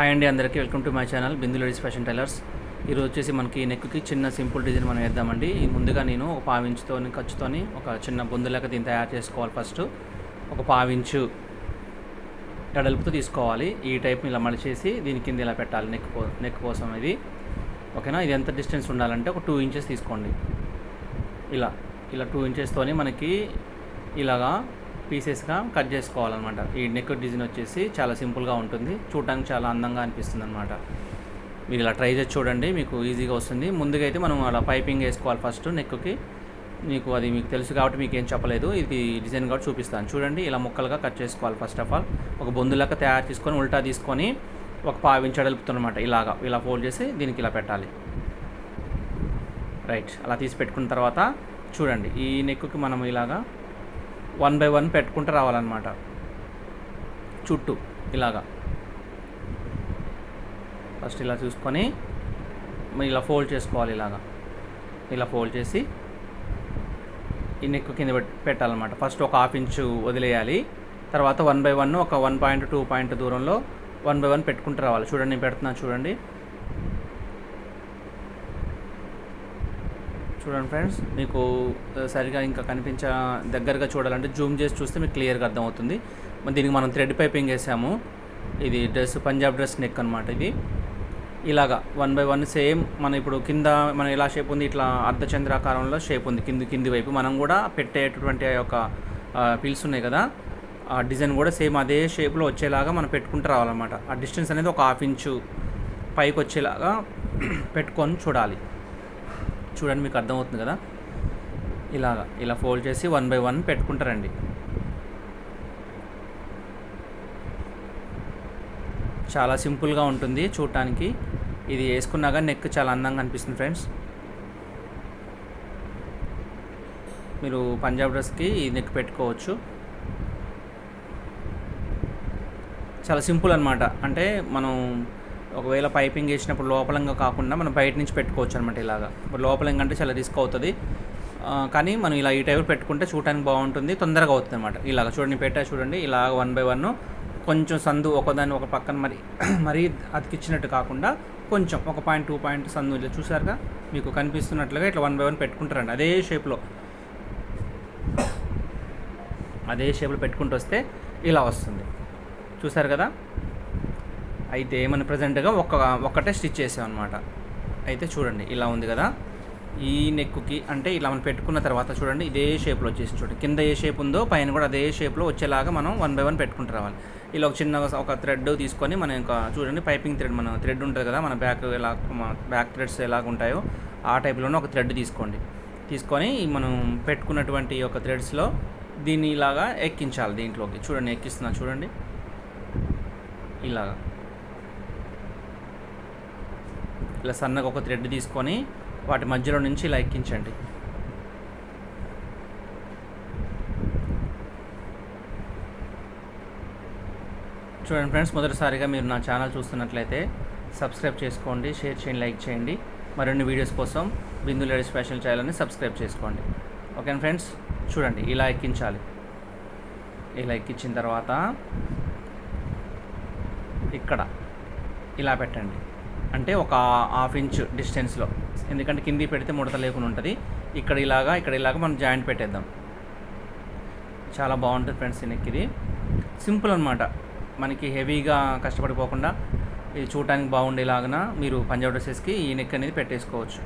Hi అండి అందరికీ welcome to my channel Bindu ladies fashion tailors. ఈరోజు వచ్చేసి మనకి నెక్కి చిన్న సింపుల్ డిజైన్ మనం వేద్దామండి. ముందుగా నేను ఒక పావించుతో ఖర్చుతోని ఒక చిన్న బొందులాగా దీన్ని తయారు చేసుకోవాలి ఫస్ట్ ఒక పావించు ఎడల్పుతో తీసుకోవాలి. ఈ టైప్ ఇలా మలిచేసి దీని కింద ఇలా పెట్టాలి నెక్ నెక్ కోసం ఇది. ఓకేనా? ఇది ఎంత డిస్టెన్స్ ఉండాలంటే ఒక టూ ఇంచెస్ తీసుకోండి. ఇలా ఇలా టూ ఇంచెస్తోని మనకి ఇలాగా పీసెస్గా కట్ చేసుకోవాలన్నమాట. ఈ నెక్ డిజైన్ వచ్చేసి చాలా సింపుల్గా ఉంటుంది. చూడటానికి చాలా అందంగా అనిపిస్తుంది అనమాట మీరు ఇలా ట్రై చేసి చూడండి మీకు ఈజీగా వస్తుంది. ముందుగా అయితే మనం అలా పైపింగ్ వేసుకోవాలి ఫస్ట్ నెక్కి మీకు అది మీకు తెలుసు కాబట్టి మీకు ఏం చెప్పలేదు. ఇది డిజైన్ కూడా చూపిస్తాను. చూడండి ఇలా ముక్కలుగా కట్ చేసుకోవాలి ఫస్ట్ ఆఫ్ ఆల్. ఒక బొందులాగా తయారు చేసుకొని ఉల్టా తీసుకొని ఒక పావించడలుపుతున్నమాట ఇలాగా ఇలా ఫోల్డ్ చేసి దీనికి ఇలా పెట్టాలి. రైట్ అలా తీసి పెట్టుకున్న తర్వాత చూడండి. ఈ నెక్కి మనం ఇలాగా వన్ బై వన్ పెట్టుకుంటూ రావాలన్నమాట. చుట్టూ ఇలాగా. ఫస్ట్ ఇలా చూసుకొని ఇలా ఫోల్డ్ చేసుకోవాలి ఇలాగా. ఇలా ఫోల్డ్ చేసి ఈ నెక్ కింద పెట్టాలన్నమాట. ఫస్ట్ ఒక హాఫ్ ఇంచు వదిలేయాలి. తర్వాత వన్ బై వన్ ఒక వన్ పాయింట్ టూ పాయింట్ దూరంలో వన్ బై వన్ పెట్టుకుంటూ రావాలి. చూడండి నేను పెడుతున్నాను చూడండి. చూడండి ఫ్రెండ్స్ మీకు సరిగా ఇంకా కనిపించ దగ్గరగా చూడాలంటే జూమ్ చేసి చూస్తే మీకు క్లియర్గా అర్థమవుతుంది. దీనికి మనం థ్రెడ్ పైపింగ్ వేసాము. ఇది డ్రెస్ పంజాబ్ డ్రెస్ నెక్ అనమాట ఇది. ఇలాగా వన్ బై వన్ సేమ్ మన ఇప్పుడు కింద మన ఎలా షేప్ ఉంది ఇట్లా అర్ధచంద్రాకారంలో షేప్ ఉంది కింది కింది వైపు. మనం కూడా పెట్టేటటువంటి ఆ యొక్క పిల్స్ ఉన్నాయి కదా ఆ డిజైన్ కూడా సేమ్ అదే షేప్లో వచ్చేలాగా మనం పెట్టుకుంటూ రావాలన్నమాట. ఆ డిస్టెన్స్ అనేది ఒక హాఫ్ ఇంచు పైకి వచ్చేలాగా పెట్టుకొని చూడాలి. చూడండి మీకు అర్థమవుతుంది కదా. ఇలాగా ఇలా ఫోల్డ్ చేసి వన్ బై వన్ పెట్టుకుంటారండి. చాలా సింపుల్గా ఉంటుంది చూడటానికి. ఇది వేసుకున్నాక నెక్ చాలా అందంగా అనిపిస్తుంది ఫ్రెండ్స్. మీరు పంజాబ్ డ్రెస్కి ఈ నెక్ పెట్టుకోవచ్చు. చాలా సింపుల్ అనమాట అంటే మనం ఒకవేళ పైపింగ్ వేసినప్పుడు లోపలంగా కాకుండా మనం బయట నుంచి పెట్టుకోవచ్చు అనమాట ఇలాగా. ఇప్పుడు లోపలంగా అంటే చాలా రిస్క్ అవుతుంది. కానీ మనం ఇలా ఈ టైప్ పెట్టుకుంటే చూడటానికి బాగుంటుంది తొందరగా అవుతుంది అనమాట ఇలాగ చూడండి పెట్టా చూడండి ఇలా వన్ బై వన్ కొంచెం సందు ఒకదాన్ని ఒక పక్కన మరి మరీ అతికిచ్చినట్టు కాకుండా కొంచెం ఒక పాయింట్ టూ పాయింట్ సందు ఇట్లా చూసారుగా? మీకు కనిపిస్తున్నట్లుగా ఇట్లా వన్ బై వన్ పెట్టుకుంటారండి. అదే షేప్లో. అదే షేప్లో పెట్టుకుంటూ వస్తే ఇలా వస్తుంది. చూసారు కదా? అయితే మన ప్రజెంట్గా ఒక్క ఒక్కటే స్టిచ్ చేసాం అనమాట అయితే చూడండి ఇలా ఉంది కదా. ఈ నెక్కుకి అంటే ఇలా మనం పెట్టుకున్న తర్వాత చూడండి ఇదే షేప్లో వచ్చేసి చూడండి. కింద ఏ షేప్ ఉందో పైన కూడా అదే షేప్లో వచ్చేలాగా మనం వన్ బై వన్ పెట్టుకుంటూ రావాలి. ఇలా ఒక చిన్న ఒక థ్రెడ్ తీసుకొని మనం ఇంకా చూడండి పైపింగ్ థ్రెడ్ మన థ్రెడ్ ఉంటుంది కదా మన బ్యాక్ ఎలా మన బ్యాక్ థ్రెడ్స్ ఎలాగ ఉంటాయో ఆ టైప్లోనే ఒక థ్రెడ్ తీసుకోండి. తీసుకొని మనం పెట్టుకున్నటువంటి ఒక థ్రెడ్స్లో దీన్ని ఇలాగా ఎక్కించాలి దీంట్లోకి. చూడండి ఎక్కిస్తున్నా చూడండి. ఇలాగా. ఇలా సన్నగా ఒక థ్రెడ్ తీసుకొని వాటి మధ్యలో నుంచి ఇలా ఎక్కించండి. చూడండి ఫ్రెండ్స్ మొదటిసారిగా మీరు నా ఛానల్ చూస్తున్నట్లయితే సబ్స్క్రైబ్ చేసుకోండి షేర్ చేయండి లైక్ చేయండి. మరిన్ని వీడియోస్ కోసం బిందు లేడీస్ ఫ్యాషన్ ఛానల్ని సబ్స్క్రైబ్ చేసుకోండి. Okay friends? చూడండి ఇలా ఎక్కించాలి. ఇలా ఎక్కించిన తర్వాత ఇక్కడ ఇలా పెట్టండి. అంటే ఒక హాఫ్ ఇంచ్ డిస్టెన్స్లో. ఎందుకంటే కింది పెడితే ముడత లేకుండా ఉంటుంది. ఇక్కడ ఇలాగా ఇక్కడ ఇలాగా మనం జాయింట్ పెట్టేద్దాం. చాలా బాగుంటుంది ఫ్రెండ్స్ ఈ నెక్ ఇది. సింపుల్ అనమాట మనకి హెవీగా కష్టపడిపోకుండా ఇది చూడటానికి బాగుండేలాగా మీరు పంజాబ్ డ్రెస్సెస్కి ఈ నెక్ అనేది పెట్టేసుకోవచ్చు.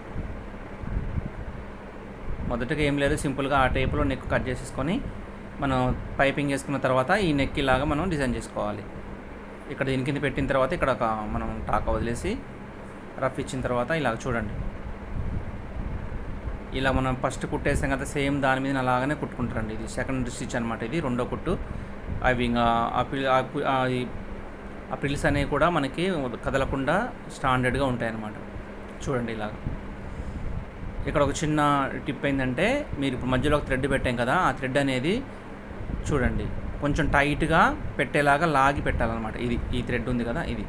మొదటగా ఏం లేదు సింపుల్గా ఆ టైపులో నెక్ కట్ చేసేసుకొని మనం పైపింగ్ వేసుకున్న తర్వాత ఈ నెక్ ఇలాగా మనం డిజైన్ చేసుకోవాలి. ఇక్కడ దీని కింద పెట్టిన తర్వాత ఇక్కడ ఒక మనం టాకా వదిలేసి రఫ్ ఇచ్చిన తర్వాత ఇలా చూడండి. ఇలా మనం ఫస్ట్ కుట్టేసాం కదా సేమ్ దాని మీద అలాగనే కుట్టుకుంటారండి. ఇది సెకండ్ స్టిచ్ అనమాట ఇది రెండో కుట్టు. అవి ఇంకా ఆ పిల్ ఆ పిల్స్ అనేవి కూడా మనకి కదలకుండా స్టాండర్డ్గా ఉంటాయన్నమాట. చూడండి ఇలాగ ఇక్కడ ఒక చిన్న టిప్ ఏంటంటే మీరు ఇప్పుడు మధ్యలో ఒక థ్రెడ్ పెట్టాం కదా ఆ థ్రెడ్ అనేది చూడండి. కొంచెం టైట్గా పెట్టేలాగా లాగి పెట్టాలన్నమాట. ఇది ఈ థ్రెడ్ ఉంది కదా ఇది.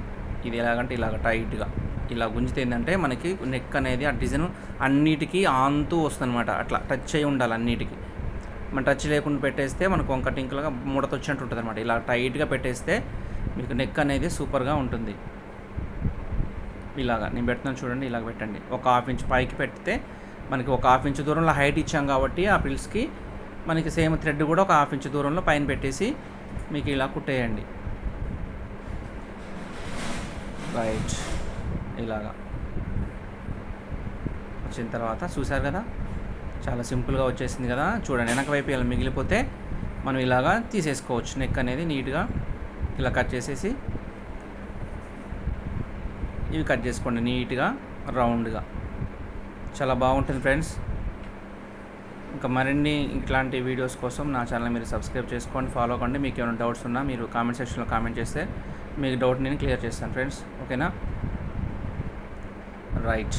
ఇది ఎలాగంటే ఇలాగ టైట్గా ఇలా గుంజితే ఏంటంటే మనకి నెక్ అనేది ఆ డిజైన్ అన్నిటికీ ఆంతూ వస్తుందన్నమాట. అట్లా టచ్ అయి ఉండాలి అన్నిటికీ. మనం టచ్ లేకుండా పెట్టేస్తే మనకు వంక టింకులుగా ముడత వచ్చినట్టు ఉంటుంది అనమాట ఇలా టైట్గా పెట్టేస్తే మీకు నెక్ అనేది సూపర్గా ఉంటుంది. ఇలాగా నేను పెడుతున్నాను చూడండి ఇలాగ పెట్టండి. ఒక హాఫ్ ఇంచ్ పైకి పెడితే మనకి ఒక హాఫ్ ఇంచ్ దూరంలో హైట్ ఇచ్చాం కాబట్టి ఆ పిల్స్కి మనకి సేమ్ థ్రెడ్ కూడా ఒక హాఫ్ ఇంచ్ దూరంలో పైన పెట్టేసి మీకు ఇలా కుట్టేయండి. రైట్ ఇలాగా. వచ్చిన తర్వాత చూసారు కదా? చాలా సింపుల్గా వచ్చేసింది కదా? చూడండి వెనక వైపు ఇలా మిగిలిపోతే మనం ఇలాగా తీసేసుకోవచ్చు. నెక్ అనేది నీట్గా ఇలా కట్ చేసేసి ఇవి కట్ చేసుకోండి నీట్గా రౌండ్గా. చాలా బాగుంటుంది ఫ్రెండ్స్. ఇంకా మరిన్ని ఇట్లాంటి వీడియోస్ కోసం నా ఛానల్ మీరు సబ్స్క్రైబ్ చేసుకోండి ఫాలో అవ్వండి. మీకు ఏమైనా డౌట్స్ ఉన్నా మీరు కామెంట్ సెక్షన్లో కామెంట్ చేస్తే మీకు డౌట్ నేను క్లియర్ చేస్తాను ఫ్రెండ్స్. ఓకేనా? రైట్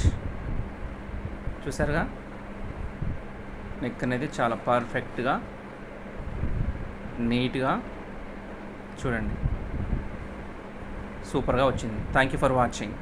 చూసారుగా నెక్ అనేది చాలా పర్ఫెక్ట్గా నీట్గా చూడండి. సూపర్గా వచ్చింది. Thank you for watching